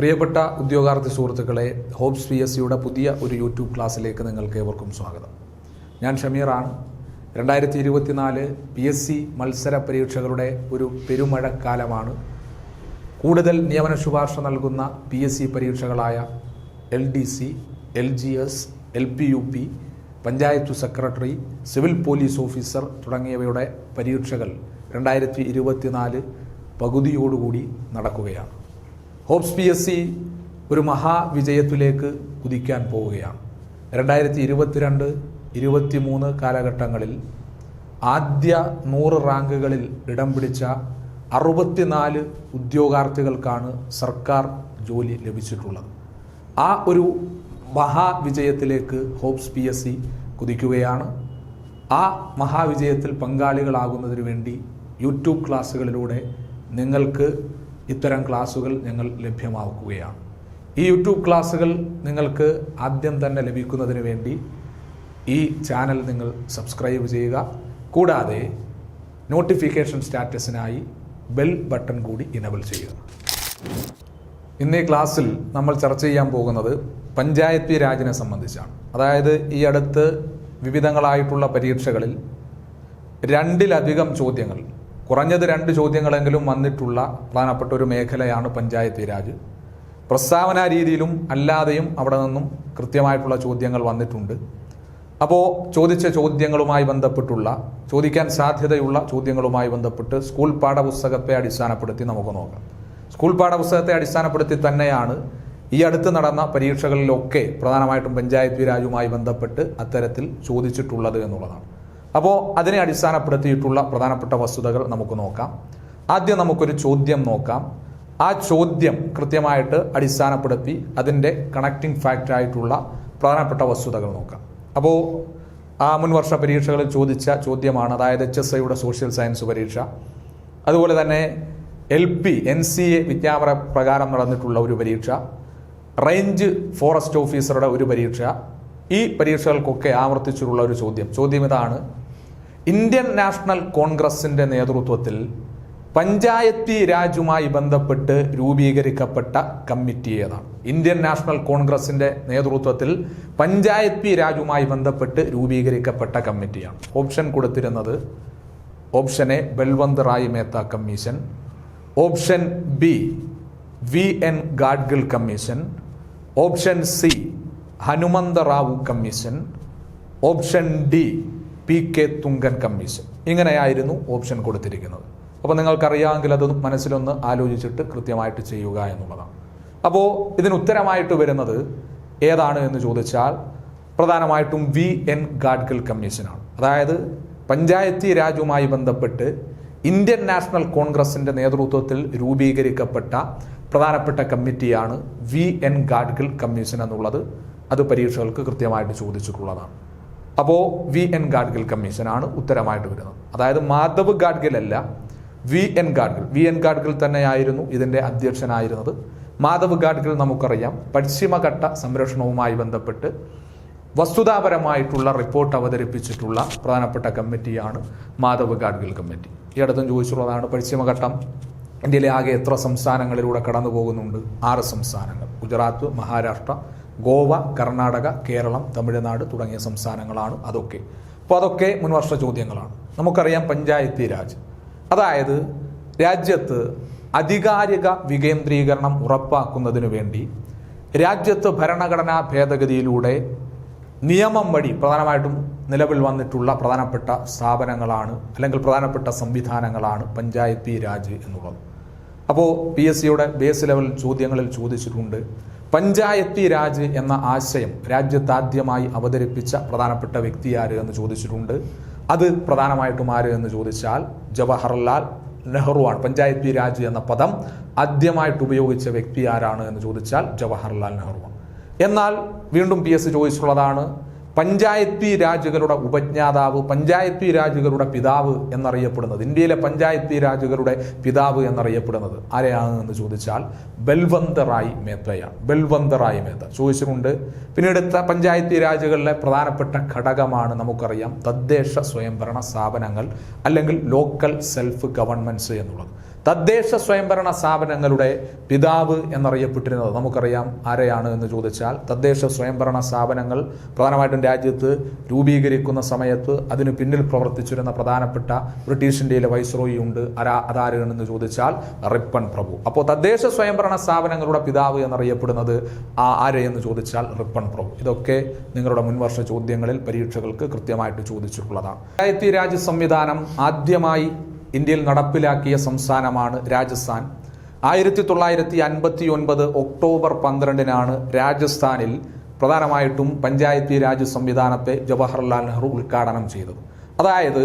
പ്രിയപ്പെട്ട ഉദ്യോഗാർത്ഥി സുഹൃത്തുക്കളെ hops P S സിയുടെ പുതിയ ഒരു യൂട്യൂബ് ക്ലാസ്സിലേക്ക് നിങ്ങൾക്ക് ഏവർക്കും സ്വാഗതം. ഞാൻ ഷമീറാണ്. രണ്ടായിരത്തി ഇരുപത്തിനാല് പി എസ് സി മത്സര പരീക്ഷകളുടെ ഒരു പെരുമഴക്കാലമാണ്. കൂടുതൽ നിയമന ശുപാർശ നൽകുന്ന P S C പരീക്ഷകളായ L D C L G S L P U P panchayat secretary civil police officer തുടങ്ങിയവയുടെ പരീക്ഷകൾ രണ്ടായിരത്തി ഇരുപത്തിനാല് പകുതിയോടുകൂടി നടക്കുകയാണ്. ഹോപ്സ് പി എസ് സി ഒരു മഹാവിജയത്തിലേക്ക് കുതിക്കാൻ പോവുകയാണ്. രണ്ടായിരത്തി ഇരുപത്തിരണ്ട് ഇരുപത്തിമൂന്ന് കാലഘട്ടങ്ങളിൽ ആദ്യ നൂറ് റാങ്കുകളിൽ ഇടം പിടിച്ച അറുപത്തിനാല് ഉദ്യോഗാർത്ഥികൾക്കാണ് സർക്കാർ ജോലി ലഭിച്ചിട്ടുള്ളത്. ആ ഒരു മഹാവിജയത്തിലേക്ക് ഹോപ്സ് പി എസ് സി കുതിക്കുകയാണ്. ആ മഹാവിജയത്തിൽ പങ്കാളികളാകുന്നതിന് വേണ്ടി യൂട്യൂബ് ക്ലാസ്സുകളിലൂടെ നിങ്ങൾക്ക് ഇത്തരം ക്ലാസ്സുകൾ ഞങ്ങൾ ലഭ്യമാക്കുകയാണ്. ഈ യൂട്യൂബ് ക്ലാസ്സുകൾ നിങ്ങൾക്ക് ആദ്യം തന്നെ ലഭിക്കുന്നതിന് വേണ്ടി ഈ ചാനൽ നിങ്ങൾ സബ്സ്ക്രൈബ് ചെയ്യുക. കൂടാതെ നോട്ടിഫിക്കേഷൻ സ്റ്റാറ്റസിനായി ബെൽ ബട്ടൺ കൂടി ഇനബിൾ ചെയ്യുക. ഇന്നീ ക്ലാസ്സിൽ നമ്മൾ ചർച്ച ചെയ്യാൻ പോകുന്നത് പഞ്ചായത്തി രാജിനെ സംബന്ധിച്ചാണ്. അതായത് ഈ അടുത്ത് വിവിധങ്ങളായിട്ടുള്ള പരീക്ഷകളിൽ രണ്ടിലധികം ചോദ്യങ്ങൾ കുറഞ്ഞത് രണ്ട് ചോദ്യങ്ങളെങ്കിലും വന്നിട്ടുള്ള പ്രധാനപ്പെട്ട ഒരു മേഖലയാണ് പഞ്ചായത്ത് രാജ്. പ്രസ്താവന രീതിയിലും അല്ലാതെയും അവിടെ നിന്നും കൃത്യമായിട്ടുള്ള ചോദ്യങ്ങൾ വന്നിട്ടുണ്ട്. അപ്പോൾ ചോദിച്ച ചോദ്യങ്ങളുമായി ബന്ധപ്പെട്ടുള്ള ചോദിക്കാൻ സാധ്യതയുള്ള ചോദ്യങ്ങളുമായി ബന്ധപ്പെട്ട് സ്കൂൾ പാഠപുസ്തകത്തെ അടിസ്ഥാനപ്പെടുത്തി നമുക്ക് നോക്കാം. സ്കൂൾ പാഠപുസ്തകത്തെ അടിസ്ഥാനപ്പെടുത്തി തന്നെയാണ് ഈ അടുത്ത് നടന്ന പരീക്ഷകളിലൊക്കെ പ്രധാനമായിട്ടും പഞ്ചായത്ത് രാജുമായി ബന്ധപ്പെട്ട് അത്തരത്തിൽ ചോദിച്ചിട്ടുള്ളത് എന്നുള്ളതാണ്. അപ്പോൾ അതിനെ അടിസ്ഥാനപ്പെടുത്തിയിട്ടുള്ള പ്രധാനപ്പെട്ട വസ്തുതകൾ നമുക്ക് നോക്കാം. ആദ്യം നമുക്കൊരു ചോദ്യം നോക്കാം. ആ ചോദ്യം കൃത്യമായിട്ട് അടിസ്ഥാനപ്പെടുത്തി അതിന്റെ കണക്റ്റിംഗ് ഫാക്ടർ ആയിട്ടുള്ള പ്രധാനപ്പെട്ട വസ്തുതകൾ നോക്കാം. അപ്പോൾ ആ മുൻവർഷ പരീക്ഷകളിൽ ചോദിച്ച ചോദ്യമാണ് അതായത് എച്ച് എസ് ഐയുടെ സോഷ്യൽ സയൻസ് പരീക്ഷ. അതുപോലെ തന്നെ L P N C A വിജ്ഞാപന പ്രകാരം നടന്നിട്ടുള്ള ഒരു പരീക്ഷ. റേഞ്ച് ഫോറസ്റ്റ് ഓഫീസറുടെ ഒരു പരീക്ഷ. ഈ പരീക്ഷകൾക്കൊക്കെ ആവർത്തിച്ചിട്ടുള്ള ഒരു ചോദ്യം. ചോദ്യം ഇതാണ് ഇന്ത്യൻ നാഷണൽ കോൺഗ്രസിന്റെ നേതൃത്വത്തിൽ പഞ്ചായത്തി രാജുമായി ബന്ധപ്പെട്ട് രൂപീകരിക്കപ്പെട്ട കമ്മിറ്റി ഏതാണ്? ഇന്ത്യൻ നാഷണൽ കോൺഗ്രസിന്റെ നേതൃത്വത്തിൽ പഞ്ചായത്തി രാജുമായി ബന്ധപ്പെട്ട് രൂപീകരിക്കപ്പെട്ട കമ്മിറ്റിയാണ്. ഓപ്ഷൻ കൊടുത്തിരുന്നത് option A Balwant Rai Mehta commission. Option B V N Gadgil commission. Option C Hanumantha Rao commission. Option D P K Thungon commission. ഇങ്ങനെയായിരുന്നു ഓപ്ഷൻ കൊടുത്തിരിക്കുന്നത്. അപ്പോൾ നിങ്ങൾക്കറിയാമെങ്കിൽ അത് മനസ്സിലൊന്ന് ആലോചിച്ചിട്ട് കൃത്യമായിട്ട് ചെയ്യുക എന്നുള്ളതാണ്. അപ്പോൾ ഇതിന് ഉത്തരമായിട്ട് വരുന്നത് ഏതാണ് എന്ന് ചോദിച്ചാൽ പ്രധാനമായിട്ടും വി എൻ ഗാഡ്ഗിൽ കമ്മീഷനാണ്. അതായത് പഞ്ചായത്തി രാജുമായി ബന്ധപ്പെട്ട് ഇന്ത്യൻ നാഷണൽ കോൺഗ്രസിന്റെ നേതൃത്വത്തിൽ രൂപീകരിക്കപ്പെട്ട പ്രധാനപ്പെട്ട കമ്മിറ്റിയാണ് വി എൻ ഗാഡ്ഗിൽ കമ്മീഷൻ എന്നുള്ളത്. അത് പരീക്ഷകൾക്ക് കൃത്യമായിട്ട് ചോദിച്ചിട്ടുള്ളതാണ്. അപ്പോൾ വി എൻ ഗാഡ്ഗിൽ കമ്മീഷനാണ് ഉത്തരമായിട്ട് വരുന്നത്. അതായത് മാധവ് ഗാഡ്ഗിൽ അല്ല V N Gadgil. V N Gadgil തന്നെയായിരുന്നു ഇതിന്റെ അധ്യക്ഷനായിരുന്നത്. മാധവ് ഗാഡ്ഗിൽ നമുക്കറിയാം. പശ്ചിമഘട്ട സംരക്ഷണവുമായി ബന്ധപ്പെട്ട് വസ്തുതാപരമായിട്ടുള്ള റിപ്പോർട്ട് അവതരിപ്പിച്ചിട്ടുള്ള പ്രധാനപ്പെട്ട കമ്മിറ്റിയാണ് മാധവ് ഗാഡ്ഗിൽ കമ്മിറ്റി. ഈ അടുത്തും ചോദിച്ചിട്ടുള്ളതാണ് പശ്ചിമഘട്ടം ഇന്ത്യയിലെ ആകെ എത്ര സംസ്ഥാനങ്ങളിലൂടെ കടന്നു പോകുന്നുണ്ട് ആറ് സംസ്ഥാനങ്ങൾ. ഗുജറാത്ത് മഹാരാഷ്ട്ര ഗോവ കർണാടക കേരളം തമിഴ്നാട് തുടങ്ങിയ സംസ്ഥാനങ്ങളാണ് അതൊക്കെ. അപ്പോൾ അതൊക്കെ മുൻവർഷ ചോദ്യങ്ങളാണ്. നമുക്കറിയാം പഞ്ചായത്തി രാജ്. അതായത് രാജ്യത്ത് അധികാരിക വികേന്ദ്രീകരണം ഉറപ്പാക്കുന്നതിനു വേണ്ടി രാജ്യത്ത് ഭരണഘടനാ ഭേദഗതിയിലൂടെ നിയമം വഴി പ്രധാനമായിട്ടും നിലവിൽ വന്നിട്ടുള്ള പ്രധാനപ്പെട്ട സ്ഥാപനങ്ങളാണ് അല്ലെങ്കിൽ പ്രധാനപ്പെട്ട സംവിധാനങ്ങളാണ് പഞ്ചായത്തി രാജ് എന്നുള്ളത്. അപ്പോൾ പി എസ് സിയുടെ ബേസ് ലെവൽ ചോദ്യങ്ങളിൽ ചോദിച്ചിട്ടുണ്ട്. പഞ്ചായത്തി രാജ് എന്ന ആശയം രാജ്യത്താദ്യമായി അവതരിപ്പിച്ച പ്രധാനപ്പെട്ട വ്യക്തി ആര് എന്ന് ചോദിച്ചിട്ടുണ്ട്. അത് പ്രധാനമായിട്ടും ആര് എന്ന് ചോദിച്ചാൽ ജവഹർലാൽ നെഹ്റു ആണ്. പഞ്ചായത്തി രാജ് എന്ന പദം ആദ്യമായിട്ട് ഉപയോഗിച്ച വ്യക്തി ആരാണ് എന്ന് ചോദിച്ചാൽ ജവഹർലാൽ നെഹ്റു എന്നാൽ വീണ്ടും പി എസ് പഞ്ചായത്തി പഞ്ചായത്തി രാജുകളുടെ ഉപജ്ഞാതാവ് പഞ്ചായത്തി രാജുകളുടെ പിതാവ് എന്നറിയപ്പെടുന്നത്. ഇന്ത്യയിലെ പഞ്ചായത്തി രാജുകളുടെ പിതാവ് എന്നറിയപ്പെടുന്നത്. ആരെയാണ് എന്ന് ചോദിച്ചാൽ ബൽവന്ത് റായ് മേത്തയാണ്. ബൽവന്ത് റായ് മേത്ത. ചോദിച്ചിട്ടുണ്ട് പിന്നീട് പഞ്ചായത്തി രാജുകളിലെ പ്രധാനപ്പെട്ട ഘടകമാണ് നമുക്കറിയാം തദ്ദേശ സ്വയംഭരണ സ്ഥാപനങ്ങൾ അല്ലെങ്കിൽ ലോക്കൽ സെൽഫ് ഗവൺമെന്റ്സ് എന്നുള്ളത്. തദ്ദേശ സ്വയംഭരണ സ്ഥാപനങ്ങളുടെ പിതാവ് എന്നറിയപ്പെട്ടിരുന്നത് നമുക്കറിയാം ആരെയാണ് എന്ന് ചോദിച്ചാൽ തദ്ദേശ സ്വയംഭരണ സ്ഥാപനങ്ങൾ പ്രധാനമായിട്ടും രാജ്യത്ത് രൂപീകരിക്കുന്ന സമയത്ത് അതിനു പിന്നിൽ പ്രവർത്തിച്ചിരുന്ന പ്രധാനപ്പെട്ട ബ്രിട്ടീഷ് ഇന്ത്യയിലെ വൈസ്രോയി ഉണ്ട്. ആരാ അതാരാണെന്ന് ചോദിച്ചാൽ റിപ്പൺ പ്രഭു. അപ്പോൾ തദ്ദേശ സ്വയംഭരണ സ്ഥാപനങ്ങളുടെ പിതാവ് എന്നറിയപ്പെടുന്നത് ആ ആരെ എന്ന് ചോദിച്ചാൽ റിപ്പൺ പ്രഭു. ഇതൊക്കെ നിങ്ങളുടെ മുൻവർഷ ചോദ്യങ്ങളിൽ പരീക്ഷകൾക്ക് കൃത്യമായിട്ട് ചോദിച്ചിട്ടുള്ളതാണ്. പഞ്ചായത്തി രാജ് സംവിധാനം ആദ്യമായി ഇന്ത്യയിൽ നടപ്പിലാക്കിയ സംസ്ഥാനമാണ് രാജസ്ഥാൻ. ആയിരത്തി തൊള്ളായിരത്തി അൻപത്തി ഒൻപത് ഒക്ടോബർ പന്ത്രണ്ടിനാണ് രാജസ്ഥാനിൽ പ്രധാനമായിട്ടും പഞ്ചായത്തി രാജ് സംവിധാനത്തെ ജവഹർലാൽ നെഹ്റു ഉദ്ഘാടനം ചെയ്തത്. അതായത്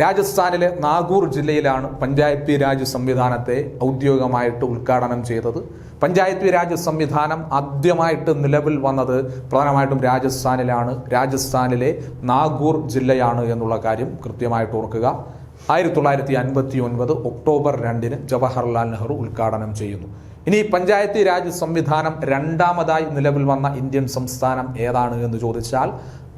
രാജസ്ഥാനിലെ നാഗൂർ ജില്ലയിലാണ് പഞ്ചായത്തി രാജ് സംവിധാനത്തെ ഔദ്യോഗികമായിട്ട് ഉദ്ഘാടനം ചെയ്തത്. പഞ്ചായത്തി രാജ് സംവിധാനം ആദ്യമായിട്ട് നിലവിൽ വന്നത് പ്രധാനമായിട്ടും രാജസ്ഥാനിലാണ്. രാജസ്ഥാനിലെ നാഗൂർ ജില്ലയാണ് എന്നുള്ള കാര്യം കൃത്യമായിട്ട് ഓർക്കുക. ആയിരത്തി തൊള്ളായിരത്തി അൻപത്തി ഒൻപത് ഒക്ടോബർ രണ്ടിന് ജവഹർലാൽ നെഹ്റു ഉദ്ഘാടനം ചെയ്യുന്നു. ഇനി പഞ്ചായത്തി രാജ് സംവിധാനം രണ്ടാമതായി നിലവിൽ വന്ന ഇന്ത്യൻ സംസ്ഥാനം ഏതാണ് എന്ന് ചോദിച്ചാൽ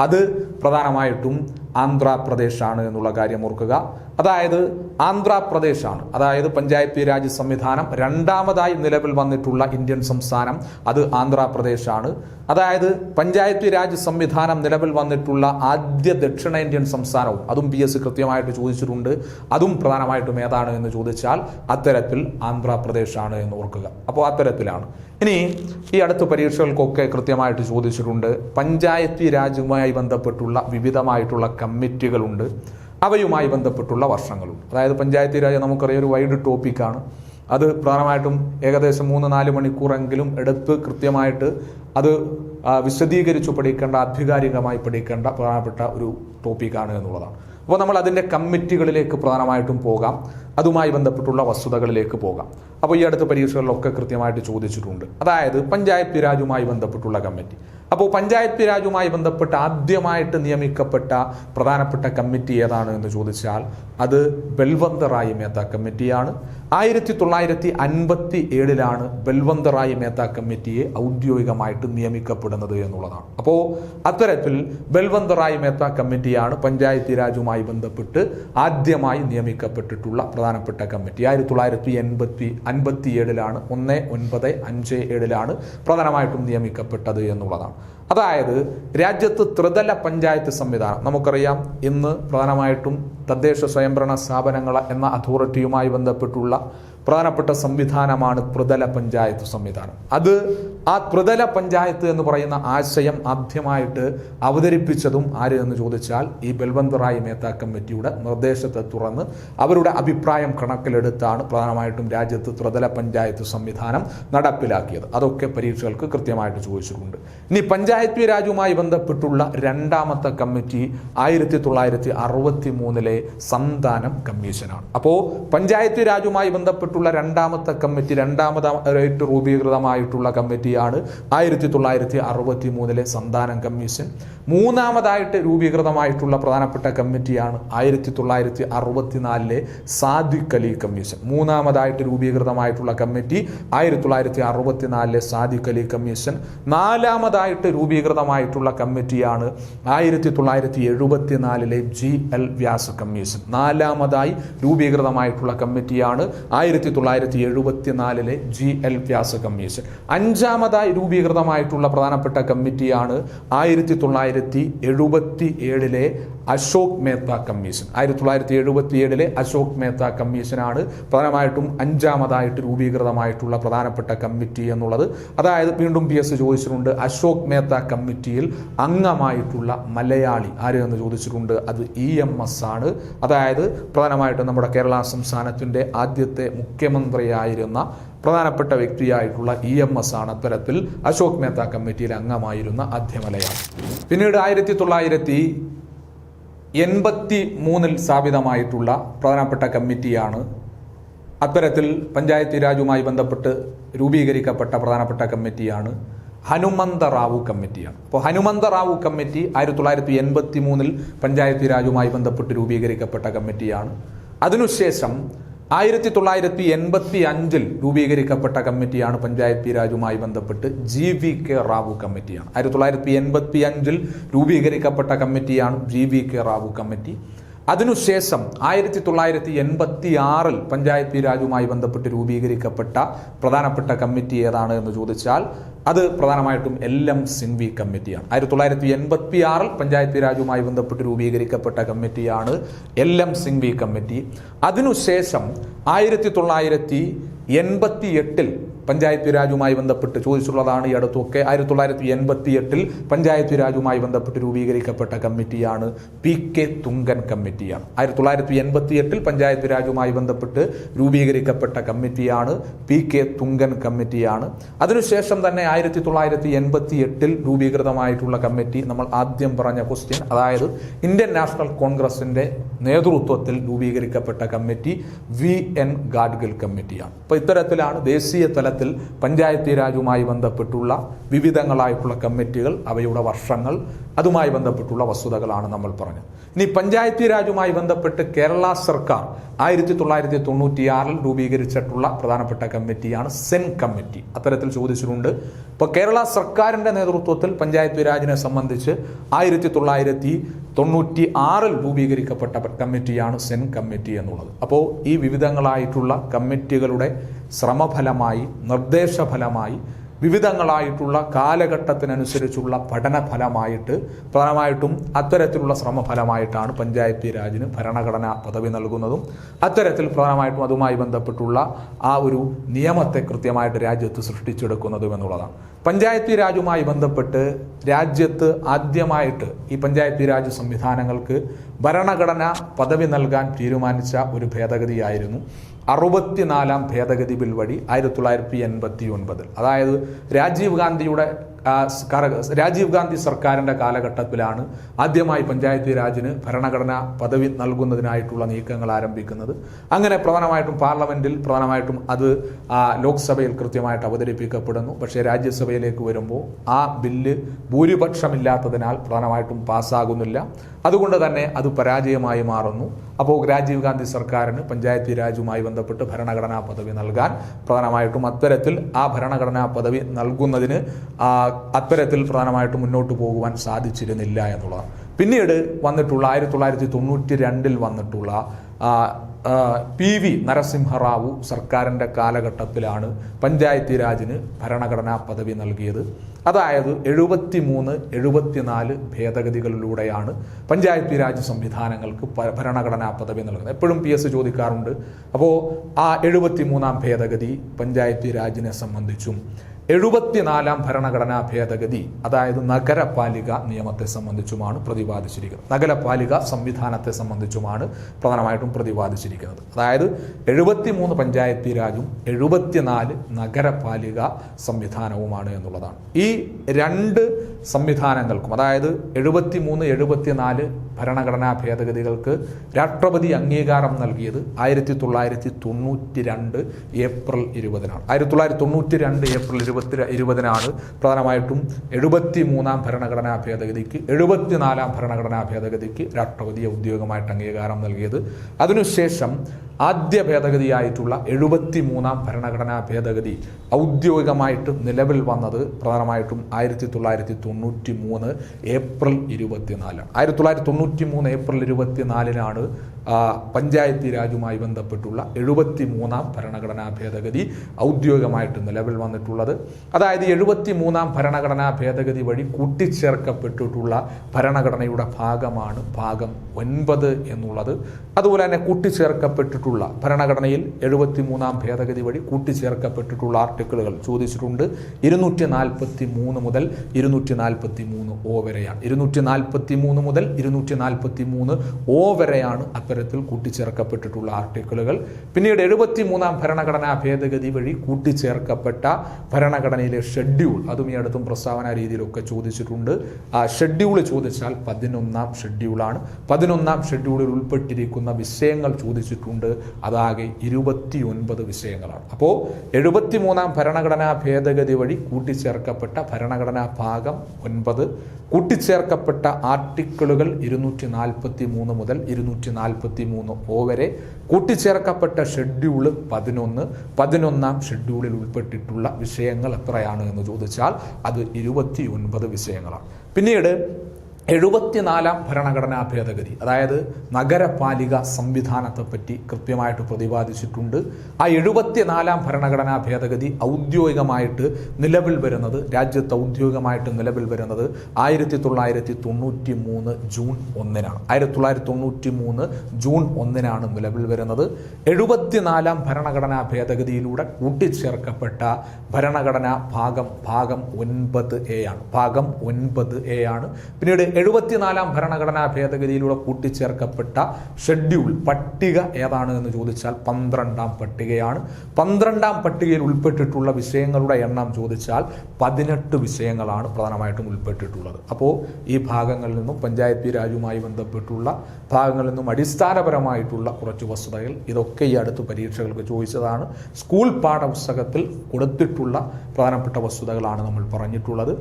അത് പ്രധാനമായിട്ടും ആന്ധ്രാപ്രദേശാണ് എന്നുള്ള കാര്യം ഓർക്കുക. അതായത് ആന്ധ്രാപ്രദേശാണ്. അതായത് പഞ്ചായത്തി രാജ് സംവിധാനം രണ്ടാമതായി നിലവിൽ വന്നിട്ടുള്ള ഇന്ത്യൻ സംസ്ഥാനം അത് ആന്ധ്രാപ്രദേശാണ്. അതായത് പഞ്ചായത്തി രാജ് സംവിധാനം നിലവിൽ വന്നിട്ടുള്ള ആദ്യ ദക്ഷിണേന്ത്യൻ സംസ്ഥാനവും അതും പി എസ് കൃത്യമായിട്ട് ചോദിച്ചിട്ടുണ്ട്. അതും പ്രധാനമായിട്ടും ഏതാണ് എന്ന് ചോദിച്ചാൽ അത്തരത്തിൽ ആന്ധ്രാപ്രദേശാണ് എന്ന് ഓർക്കുക. അപ്പോൾ അത്തരത്തിലാണ്. ഇനി ഈ അടുത്ത പരീക്ഷകൾക്കൊക്കെ കൃത്യമായിട്ട് ചോദിച്ചിട്ടുണ്ട്. പഞ്ചായത്തി രാജുമായി ബന്ധപ്പെട്ടുള്ള വിവിധമായിട്ടുള്ള കമ്മിറ്റികളുണ്ട്. അവയുമായി ബന്ധപ്പെട്ടുള്ള വർഷങ്ങളുണ്ട്. അതായത് പഞ്ചായത്തി രാജ് നമുക്കറിയാം ഒരു വൈഡ് ടോപ്പിക്കാണ് അത് പ്രധാനമായിട്ടും ഏകദേശം മൂന്ന് നാല് മണിക്കൂറെങ്കിലും എടുത്ത് കൃത്യമായിട്ട് അത് വിശദീകരിച്ചു പഠിക്കേണ്ട ആധികാരികമായി പഠിക്കേണ്ട പ്രധാനപ്പെട്ട ഒരു ടോപ്പിക്കാണ് എന്നുള്ളതാണ്. അപ്പോൾ നമ്മൾ അതിന്റെ കമ്മിറ്റികളിലേക്ക് പ്രധാനമായിട്ടും പോകാം. അതുമായി ബന്ധപ്പെട്ടുള്ള വസ്തുതകളിലേക്ക് പോകാം. അപ്പോൾ ഈ അടുത്ത പരീക്ഷകളിലൊക്കെ കൃത്യമായിട്ട് ചോദിച്ചിട്ടുണ്ട്. അതായത് പഞ്ചായത്ത് രാജുമായി ബന്ധപ്പെട്ടുള്ള കമ്മിറ്റി. അപ്പോൾ പഞ്ചായത്ത് രാജുമായി ബന്ധപ്പെട്ട് ആദ്യമായിട്ട് നിയമിക്കപ്പെട്ട പ്രധാനപ്പെട്ട കമ്മിറ്റി ഏതാണ് എന്ന് ചോദിച്ചാൽ അത് ബൽവന്ത് റായി മേത്ത കമ്മിറ്റിയാണ്. ആയിരത്തി തൊള്ളായിരത്തി അൻപത്തി ഏഴിലാണ് ബൽവന്തറായി മേത്ത കമ്മിറ്റിയെ ഔദ്യോഗികമായിട്ട് നിയമിക്കപ്പെടുന്നത് എന്നുള്ളതാണ്. അപ്പോൾ അത്തരത്തിൽ ബൽവന്തറായി മേത്ത കമ്മിറ്റിയാണ് പഞ്ചായത്തി രാജുമായി ബന്ധപ്പെട്ട് ആദ്യമായി നിയമിക്കപ്പെട്ടിട്ടുള്ള പ്രധാനപ്പെട്ട കമ്മിറ്റി. ആയിരത്തി തൊള്ളായിരത്തി എൺപത്തി അൻപത്തി ഏഴിലാണ് ഒന്ന് ഒൻപത് അഞ്ച് ഏഴിലാണ് പ്രധാനമായിട്ടും നിയമിക്കപ്പെട്ടത് എന്നുള്ളതാണ്. അതായത് രാജ്യത്ത് ത്രിതല പഞ്ചായത്ത് സംവിധാനം. നമുക്കറിയാം ഇന്ന് പ്രധാനമായിട്ടും തദ്ദേശ സ്വയംഭരണ സ്ഥാപനങ്ങൾ എന്ന അതോറിറ്റിയുമായി ബന്ധപ്പെട്ടുള്ള പ്രധാനപ്പെട്ട സംവിധാനമാണ് ത്രിതല പഞ്ചായത്ത് സംവിധാനം. അത് ആ ത്രിതല പഞ്ചായത്ത് എന്ന് പറയുന്ന ആശയം ആദ്യമായിട്ട് അവതരിപ്പിച്ചതും ആര് എന്ന് ചോദിച്ചാൽ ഈ ബൽവന്ത് റായ് മേത്ത കമ്മിറ്റിയുടെ നിർദ്ദേശത്തെ തുറന്ന് അവരുടെ അഭിപ്രായം കണക്കിലെടുത്താണ് പ്രധാനമായിട്ടും രാജ്യത്ത് ത്രിതല പഞ്ചായത്ത് സംവിധാനം നടപ്പിലാക്കിയത്. അതൊക്കെ പരീക്ഷകൾക്ക് കൃത്യമായിട്ട് ചോദിച്ചിട്ടുണ്ട്. ഇനി പഞ്ചായത്ത് രാജുമായി ബന്ധപ്പെട്ടുള്ള രണ്ടാമത്തെ കമ്മിറ്റി ആയിരത്തി തൊള്ളായിരത്തി അറുപത്തി മൂന്നിലെ സന്താനം കമ്മീഷനാണ്. അപ്പോൾ പഞ്ചായത്ത് രാജുമായി ബന്ധപ്പെട്ടുള്ള രണ്ടാമത്തെ കമ്മിറ്റി രണ്ടാമതായിട്ട് രൂപീകൃതമായിട്ടുള്ള കമ്മിറ്റിയാണ് ആയിരത്തി തൊള്ളായിരത്തി അറുപത്തി മൂന്നിലെ സന്താനം കമ്മീഷൻ. മൂന്നാമതായിട്ട് രൂപീകൃതമായിട്ടുള്ള പ്രധാനപ്പെട്ട കമ്മിറ്റിയാണ് ആയിരത്തി തൊള്ളായിരത്തി അറുപത്തിനാലിലെ സാദിഖ് അലി കമ്മീഷൻ. മൂന്നാമതായിട്ട് രൂപീകൃതമായിട്ടുള്ള കമ്മിറ്റി ആയിരത്തി തൊള്ളായിരത്തി അറുപത്തിനാലിലെ സാദിഖ് അലി കമ്മീഷൻ. നാലാമതായിട്ട് രൂപീകൃതമായിട്ടുള്ള കമ്മിറ്റിയാണ് ആയിരത്തി തൊള്ളായിരത്തി എഴുപത്തിനാലിലെ ജി എൽ വ്യാസ കമ്മീഷൻ. നാലാമതായി രൂപീകൃതമായിട്ടുള്ള കമ്മിറ്റിയാണ് ആയിരത്തി തൊള്ളായിരത്തി എഴുപത്തിനാലിലെ ജി എൽ വ്യാസ കമ്മീഷൻ. അഞ്ചാമതായി രൂപീകൃതമായിട്ടുള്ള പ്രധാനപ്പെട്ട കമ്മിറ്റിയാണ് ആയിരത്തി തൊള്ളായിരത്തി എഴുപത്തി ഏഴിലെ അശോക് മേത്ത കമ്മീഷൻ. ആയിരത്തി തൊള്ളായിരത്തി എഴുപത്തി ഏഴിലെ അശോക് മേത്ത കമ്മീഷനാണ് പ്രധാനമായിട്ടും അഞ്ചാമതായിട്ട് രൂപീകൃതമായിട്ടുള്ള പ്രധാനപ്പെട്ട കമ്മിറ്റി എന്നുള്ളത്. അതായത് വീണ്ടും പി എസ് ചോദിച്ചിട്ടുണ്ട് അശോക് മേത്ത കമ്മിറ്റിയിൽ അംഗമായിട്ടുള്ള മലയാളി ആര് എന്ന് ചോദിച്ചിട്ടുണ്ട് അത് ഇ എം എസ് ആണ്. അതായത് പ്രധാനമായിട്ടും നമ്മുടെ കേരള സംസ്ഥാനത്തിന്റെ ആദ്യത്തെ മുഖ്യമന്ത്രിയായിരുന്ന പ്രധാനപ്പെട്ട വ്യക്തിയായിട്ടുള്ള ഇ എം എസ് ആണ് അത്തരത്തിൽ അശോക് മേത്ത കമ്മിറ്റിയിൽ അംഗമായിരുന്ന ആദ്യ മലയാളി. പിന്നീട് ആയിരത്തി തൊള്ളായിരത്തി എൺപത്തി മൂന്നിൽ സ്ഥാപിതമായിട്ടുള്ള പ്രധാനപ്പെട്ട കമ്മിറ്റിയാണ്. അത്തരത്തിൽ പഞ്ചായത്ത് രാജുമായി ബന്ധപ്പെട്ട് രൂപീകരിക്കപ്പെട്ട പ്രധാനപ്പെട്ട കമ്മിറ്റിയാണ്. ഹനുമന്ത റാവു കമ്മിറ്റിയാണ്. അപ്പോൾ ഹനുമന്ത റാവു കമ്മിറ്റി ആയിരത്തി തൊള്ളായിരത്തി എൺപത്തി മൂന്നിൽ പഞ്ചായത്ത് രാജുമായി ബന്ധപ്പെട്ട് രൂപീകരിക്കപ്പെട്ട കമ്മിറ്റിയാണ്. അതിനുശേഷം ആയിരത്തി തൊള്ളായിരത്തി എൺപത്തി അഞ്ചിൽ രൂപീകരിക്കപ്പെട്ട കമ്മിറ്റിയാണ് പഞ്ചായത്തി രാജുമായി ബന്ധപ്പെട്ട് ജി വി കെ റാവു കമ്മിറ്റിയാണ്. ആയിരത്തി തൊള്ളായിരത്തി എൺപത്തി അഞ്ചിൽ രൂപീകരിക്കപ്പെട്ട കമ്മിറ്റിയാണ് G V K Rao committee. അതിനുശേഷം ആയിരത്തി തൊള്ളായിരത്തി എൺപത്തി ആറിൽ പഞ്ചായത്ത് രാജുമായി ബന്ധപ്പെട്ട് രൂപീകരിക്കപ്പെട്ട പ്രധാനപ്പെട്ട കമ്മിറ്റി ഏതാണ് എന്ന് ചോദിച്ചാൽ അത് പ്രധാനമായിട്ടും എൽ എം സിൻവി കമ്മിറ്റിയാണ്. ആയിരത്തി തൊള്ളായിരത്തി എൺപത്തി ആറിൽ പഞ്ചായത്ത് രാജുമായി ബന്ധപ്പെട്ട് രൂപീകരിക്കപ്പെട്ട കമ്മിറ്റിയാണ് എൽ എം സിൻവി കമ്മിറ്റി. അതിനുശേഷം ആയിരത്തി തൊള്ളായിരത്തി എൺപത്തി എട്ടിൽ പഞ്ചായത്ത് രാജുമായി ബന്ധപ്പെട്ട് ചോദിച്ചിട്ടുള്ളതാണ് ഈ അടുത്തൊക്കെ ആയിരത്തി തൊള്ളായിരത്തി എൺപത്തി എട്ടിൽ പഞ്ചായത്ത് രാജുമായി ബന്ധപ്പെട്ട് രൂപീകരിക്കപ്പെട്ട കമ്മിറ്റിയാണ് പി കെ തുങ്കൻ കമ്മിറ്റിയാണ്. ആയിരത്തി തൊള്ളായിരത്തി എൺപത്തി എട്ടിൽ പഞ്ചായത്ത് രാജുമായി ബന്ധപ്പെട്ട് രൂപീകരിക്കപ്പെട്ട കമ്മിറ്റിയാണ് പി കെ തുങ്കൻ കമ്മിറ്റിയാണ്. അതിനുശേഷം തന്നെ ആയിരത്തി തൊള്ളായിരത്തി എൺപത്തി എട്ടിൽ രൂപീകൃതമായിട്ടുള്ള കമ്മിറ്റി നമ്മൾ ആദ്യം പറഞ്ഞ ക്വസ്റ്റ്യൻ അതായത് ഇന്ത്യൻ നാഷണൽ കോൺഗ്രസിന്റെ നേതൃത്വത്തിൽ രൂപീകരിക്കപ്പെട്ട കമ്മിറ്റി വി എൻ ഗാഡ്ഗിൽ കമ്മിറ്റിയാണ്. അപ്പോൾ ഇത്തരത്തിലാണ് ദേശീയ തലത്തിൽ പഞ്ചായത്തി രാജുമായി ബന്ധപ്പെട്ടുള്ള വിവിധങ്ങളായിട്ടുള്ള കമ്മിറ്റികൾ അവയുടെ വർഷങ്ങൾ അതുമായി ബന്ധപ്പെട്ടുള്ള വസ്തുതകളാണ് നമ്മൾ പറഞ്ഞത്. ഇനി പഞ്ചായത്തി രാജുമായി ബന്ധപ്പെട്ട് കേരള സർക്കാർ ആയിരത്തി തൊള്ളായിരത്തി തൊണ്ണൂറ്റിയാറിൽ രൂപീകരിച്ചിട്ടുള്ള പ്രധാനപ്പെട്ട കമ്മിറ്റിയാണ് സെൻ കമ്മിറ്റി. അത്തരത്തിൽ ചോദിച്ചിട്ടുണ്ട് ഇപ്പോൾ കേരള സർക്കാരിന്റെ നേതൃത്വത്തിൽ പഞ്ചായത്തി രാജിനെ സംബന്ധിച്ച് ആയിരത്തി തൊള്ളായിരത്തി തൊണ്ണൂറ്റി ആറിൽ രൂപീകരിക്കപ്പെട്ട കമ്മിറ്റിയാണ് സെൻ കമ്മിറ്റി എന്നുള്ളത്. അപ്പോൾ ഈ വിവിധങ്ങളായിട്ടുള്ള കമ്മിറ്റികളുടെ ശ്രമഫലമായി നിർദ്ദേശഫലമായി വിവിധങ്ങളായിട്ടുള്ള കാലഘട്ടത്തിനനുസരിച്ചുള്ള പഠന ഫലമായിട്ട് പ്രധാനമായിട്ടും അത്തരത്തിലുള്ള ശ്രമഫലമായിട്ടാണ് പഞ്ചായത്തി രാജിന് ഭരണഘടനാ പദവി നൽകുന്നതും അത്തരത്തിൽ പ്രധാനമായിട്ടും അതുമായി ബന്ധപ്പെട്ടുള്ള ആ ഒരു നിയമത്തെ കൃത്യമായിട്ട് രാജ്യത്ത് സൃഷ്ടിച്ചെടുക്കുന്നതും എന്നുള്ളതാണ്. പഞ്ചായത്തി രാജുമായി ബന്ധപ്പെട്ട് രാജ്യത്ത് ആദ്യമായിട്ട് ഈ പഞ്ചായത്തി രാജ് സംവിധാനങ്ങൾക്ക് ഭരണഘടന പദവി നൽകാൻ തീരുമാനിച്ച ഒരു ഭേദഗതിയായിരുന്നു. അറുപത്തിനാലാം ഭേദഗതി ബിൽ വഴി ആയിരത്തി തൊള്ളായിരത്തി എൺപത്തി ഒൻപതിൽ അതായത് രാജീവ് ഗാന്ധിയുടെ രാജീവ് ഗാന്ധി സർക്കാരിന്റെ കാലഘട്ടത്തിലാണ് ആദ്യമായി പഞ്ചായത്ത് രാജിന് ഭരണഘടനാ പദവി നൽകുന്നതിനായിട്ടുള്ള നീക്കങ്ങൾ ആരംഭിക്കുന്നത്. അങ്ങനെ പ്രധാനമായിട്ടും പാർലമെന്റിൽ പ്രധാനമായിട്ടും അത് ലോക്സഭയിൽ കൃത്യമായിട്ട് അവതരിപ്പിക്കപ്പെടുന്നു. പക്ഷേ രാജ്യസഭയിലേക്ക് വരുമ്പോൾ ആ ബില്ല് ഭൂരിപക്ഷമില്ലാത്തതിനാൽ പ്രധാനമായിട്ടും പാസ്സാകുന്നില്ല. അതുകൊണ്ട് തന്നെ അത് പരാജയമായി മാറുന്നു. അപ്പോൾ രാജീവ് ഗാന്ധി സർക്കാരിന് പഞ്ചായത്തി രാജുമായി ബന്ധപ്പെട്ട് ഭരണഘടനാ പദവി നൽകാൻ പ്രധാനമായിട്ടും അത്തരത്തിൽ ആ ഭരണഘടനാ പദവി നൽകുന്നതിന് അത്തരത്തിൽ പ്രധാനമായിട്ടും മുന്നോട്ട് പോകുവാൻ സാധിച്ചിരുന്നില്ല എന്നുള്ളതാണ്. പിന്നീട് വന്നിട്ടുള്ള ആയിരത്തി തൊള്ളായിരത്തി തൊണ്ണൂറ്റി രണ്ടിൽ വന്നിട്ടുള്ള പി വി നരസിംഹറാവു സർക്കാരിന്റെ കാലഘട്ടത്തിലാണ് പഞ്ചായത്തി രാജിന് ഭരണഘടനാ പദവി നൽകിയത്. അതായത് എഴുപത്തി മൂന്ന് എഴുപത്തിനാല് ഭേദഗതികളിലൂടെയാണ് പഞ്ചായത്തി രാജ് സംവിധാനങ്ങൾക്ക് ഭരണഘടനാ പദവി നൽകുന്നത്. എപ്പോഴും പി എസ് ചോദിക്കാറുണ്ട്. അപ്പോൾ ആ എഴുപത്തി മൂന്നാം ഭേദഗതി പഞ്ചായത്തി രാജിനെ സംബന്ധിച്ചും എഴുപത്തിനാലാം ഭരണഘടനാ ഭേദഗതി അതായത് നഗരപാലിക നിയമത്തെ സംബന്ധിച്ചുമാണ് പ്രതിപാദിച്ചിരിക്കുന്നത്. നഗരപാലിക സംവിധാനത്തെ സംബന്ധിച്ചുമാണ് പ്രധാനമായിട്ടും പ്രതിപാദിച്ചിരിക്കുന്നത്. അതായത് എഴുപത്തിമൂന്ന് പഞ്ചായത്തി രാജും എഴുപത്തിനാല് നഗരപാലിക സംവിധാനവുമാണ് എന്നുള്ളതാണ്. ഈ രണ്ട് സംവിധാനങ്ങൾക്കും അതായത് എഴുപത്തിമൂന്ന് എഴുപത്തിനാല് ഭരണഘടനാ ഭേദഗതികൾക്ക് രാഷ്ട്രപതി അംഗീകാരം നൽകിയത് ആയിരത്തി തൊള്ളായിരത്തി തൊണ്ണൂറ്റി രണ്ട് ഏപ്രിൽ ഇരുപതിനാണ്. ആയിരത്തി തൊള്ളായിരത്തി തൊണ്ണൂറ്റി രണ്ട് ഏപ്രിൽ ഇരുപത്തി ഇരുപതിനാണ്. പ്രധാനമായിട്ടും എഴുപത്തി മൂന്നാം ഭരണഘടനാ ഭേദഗതിക്ക് എഴുപത്തിനാലാം ഭരണഘടനാ ഭേദഗതിക്ക് രാഷ്ട്രപതി ഔദ്യോഗികമായിട്ട് അംഗീകാരം നൽകിയത്. അതിനുശേഷം ആദ്യ ഭേദഗതിയായിട്ടുള്ള എഴുപത്തി മൂന്നാം ഭരണഘടനാ ഭേദഗതി ഔദ്യോഗികമായിട്ട് നിലവിൽ വന്നത് പ്രധാനമായിട്ടും ആയിരത്തി തൊള്ളായിരത്തി തൊണ്ണൂറ്റി മൂന്ന് ഏപ്രിൽ ഇരുപത്തിനാലാണ് ആയിരത്തി തൊള്ളായിരത്തി തൊണ്ണൂറ്റി മൂന്ന് ഏപ്രിൽ ഇരുപത്തിനാലിനാണ് പഞ്ചായത്തി രാജുമായി ബന്ധപ്പെട്ടുള്ള എഴുപത്തി മൂന്നാം ഭരണഘടനാ ഭേദഗതി ഔദ്യോഗികമായിട്ട് നിലവിൽ വന്നിട്ടുള്ളത്. അതായത് എഴുപത്തി മൂന്നാം ഭരണഘടനാ ഭേദഗതി വഴി കൂട്ടിച്ചേർക്കപ്പെട്ടിട്ടുള്ള ഭരണഘടനയുടെ ഭാഗമാണ് ഭാഗം ഒൻപത് എന്നുള്ളത്. അതുപോലെ തന്നെ കൂട്ടിച്ചേർക്കപ്പെട്ടിട്ടുള്ള ഭരണഘടനയിൽ എഴുപത്തി മൂന്നാം ഭേദഗതി വഴി കൂട്ടിച്ചേർക്കപ്പെട്ടിട്ടുള്ള ആർട്ടിക്കിളുകൾ ചോദിച്ചിട്ടുണ്ട്. ഇരുന്നൂറ്റി നാൽപ്പത്തി മൂന്ന് മുതൽ ഇരുന്നൂറ്റി നാൽപ്പത്തി മൂന്ന് ഓ വരെയാണ്. ഇരുന്നൂറ്റി നാൽപ്പത്തി മൂന്ന് മുതൽ ഇരുന്നൂറ്റി നാൽപ്പത്തി മൂന്ന് ഓ വരെയാണ് അത്തരത്തിൽ കൂട്ടിച്ചേർക്കപ്പെട്ടിട്ടുള്ള ആർട്ടിക്കിളുകൾ. പിന്നീട് എഴുപത്തി മൂന്നാം ഭരണഘടനാ ഭേദഗതി വഴി കൂട്ടിച്ചേർക്കപ്പെട്ട ഭരണഘടനയിലെ ഷെഡ്യൂൾ അതും ഈ അടുത്തും പ്രസ്താവന രീതിയിലൊക്കെ ചോദിച്ചിട്ടുണ്ട്. ആ ഷെഡ്യൂൾ ചോദിച്ചാൽ പതിനൊന്നാം ഷെഡ്യൂളാണ്. പതിനൊന്നാം ഷെഡ്യൂളിൽ ഉൾപ്പെട്ടിരിക്കുന്ന വിഷയങ്ങൾ ചോദിച്ചിട്ടുണ്ട്. അതാകെ ഇരുപത്തി ഒൻപത് വിഷയങ്ങളാണ്. അപ്പോൾ എഴുപത്തി മൂന്നാം ഭരണഘടനാ ഭേദഗതി വഴി കൂട്ടിച്ചേർക്കപ്പെട്ട ഭരണഘടനാ ഭാഗം ഒൻപത് കൂട്ടിച്ചേർക്കപ്പെട്ട ആർട്ടിക്കിളുകൾ ഇരുന്നൂറ്റി നാൽപ്പത്തി മൂന്ന് മുതൽ ഇരുന്നൂറ്റി നാൽപ്പത്തി മൂന്ന് ഓ വരെ കൂട്ടിച്ചേർക്കപ്പെട്ട ഷെഡ്യൂൾ പതിനൊന്ന് പതിനൊന്നാം ഷെഡ്യൂളിൽ ഉൾപ്പെട്ടിട്ടുള്ള വിഷയങ്ങൾ എത്രയാണ് എന്ന് ചോദിച്ചാൽ അത് ഇരുപത്തി ഒൻപത് വിഷയങ്ങളാണ്. പിന്നീട് എഴുപത്തിനാലാം ഭരണഘടനാ ഭേദഗതി അതായത് നഗരപാലിക സംവിധാനത്തെപ്പറ്റി കൃത്യമായിട്ട് പ്രതിപാദിച്ചിട്ടുണ്ട്. ആ എഴുപത്തിനാലാം ഭരണഘടനാ ഭേദഗതി ഔദ്യോഗികമായിട്ട് നിലവിൽ വരുന്നത് രാജ്യത്ത് ഔദ്യോഗികമായിട്ട് നിലവിൽ വരുന്നത് ആയിരത്തി തൊള്ളായിരത്തി തൊണ്ണൂറ്റി മൂന്ന് ജൂൺ ഒന്നിനാണ്. ആയിരത്തി തൊള്ളായിരത്തി തൊണ്ണൂറ്റി മൂന്ന് ജൂൺ ഒന്നിനാണ് നിലവിൽ വരുന്നത്. എഴുപത്തിനാലാം ഭരണഘടനാ ഭേദഗതിയിലൂടെ കൂട്ടിച്ചേർക്കപ്പെട്ട ഭരണഘടനാ ഭാഗം ഭാഗം ഒൻപത് എ ആണ്. ഭാഗം ഒൻപത് എ ആണ്. പിന്നീട് എഴുപത്തിനാലാം ഭരണഘടനാ ഭേദഗതിയിലൂടെ കൂട്ടിച്ചേർക്കപ്പെട്ട ഷെഡ്യൂൾ പട്ടിക ഏതാണ് എന്ന് ചോദിച്ചാൽ പന്ത്രണ്ടാം പട്ടികയാണ്. പന്ത്രണ്ടാം പട്ടികയിൽ ഉൾപ്പെട്ടിട്ടുള്ള വിഷയങ്ങളുടെ എണ്ണം ചോദിച്ചാൽ പതിനെട്ട് വിഷയങ്ങളാണ് പ്രധാനമായിട്ടും ഉൾപ്പെട്ടിട്ടുള്ളത്. അപ്പോൾ ഈ ഭാഗങ്ങളിൽ നിന്നും പഞ്ചായത്ത് രാജുമായി ബന്ധപ്പെട്ടുള്ള ഭാഗങ്ങളിൽ നിന്നും അടിസ്ഥാനപരമായിട്ടുള്ള കുറച്ച് വസ്തുതകൾ ഇതൊക്കെ ഈ അടുത്ത് പരീക്ഷകൾക്ക് ചോദിച്ചതാണ്. സ്കൂൾ പാഠപുസ്തകത്തിൽ കൊടുത്തിട്ടുള്ള പ്രധാനപ്പെട്ട വസ്തുതകളാണ് നമ്മൾ പറഞ്ഞിട്ടുള്ളത്.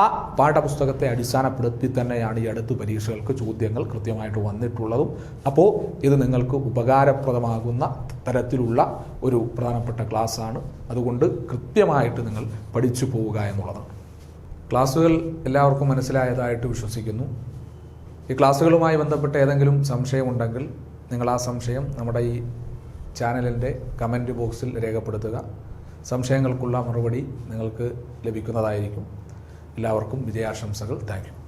ആ പാഠപുസ്തകത്തെ അടിസ്ഥാനപ്പെടുത്തി തന്നെയാണ് ഈ അടുത്ത് പരീക്ഷകൾക്ക് ചോദ്യങ്ങൾ കൃത്യമായിട്ട് വന്നിട്ടുള്ളതും. അപ്പോൾ ഇത് നിങ്ങൾക്ക് ഉപകാരപ്രദമാകുന്ന തരത്തിലുള്ള ഒരു പ്രധാനപ്പെട്ട ക്ലാസ്സാണ്. അതുകൊണ്ട് കൃത്യമായിട്ട് നിങ്ങൾ പഠിച്ചു പോവുക എന്നുള്ളതാണ്. ക്ലാസ്സുകൾ എല്ലാവർക്കും മനസ്സിലായതായിട്ട് വിശ്വസിക്കുന്നു. ഈ ക്ലാസ്സുകളുമായി ബന്ധപ്പെട്ട് ഏതെങ്കിലും സംശയമുണ്ടെങ്കിൽ നിങ്ങൾ ആ സംശയം നമ്മുടെ ഈ ചാനലിന്റെ കമന്റ് ബോക്സിൽ രേഖപ്പെടുത്തുക. സംശയങ്ങൾക്കുള്ള മറുപടി നിങ്ങൾക്ക് ലഭിക്കുന്നതായിരിക്കും. എല്ലാവർക്കും വിജയാശംസകൾ. താങ്ക്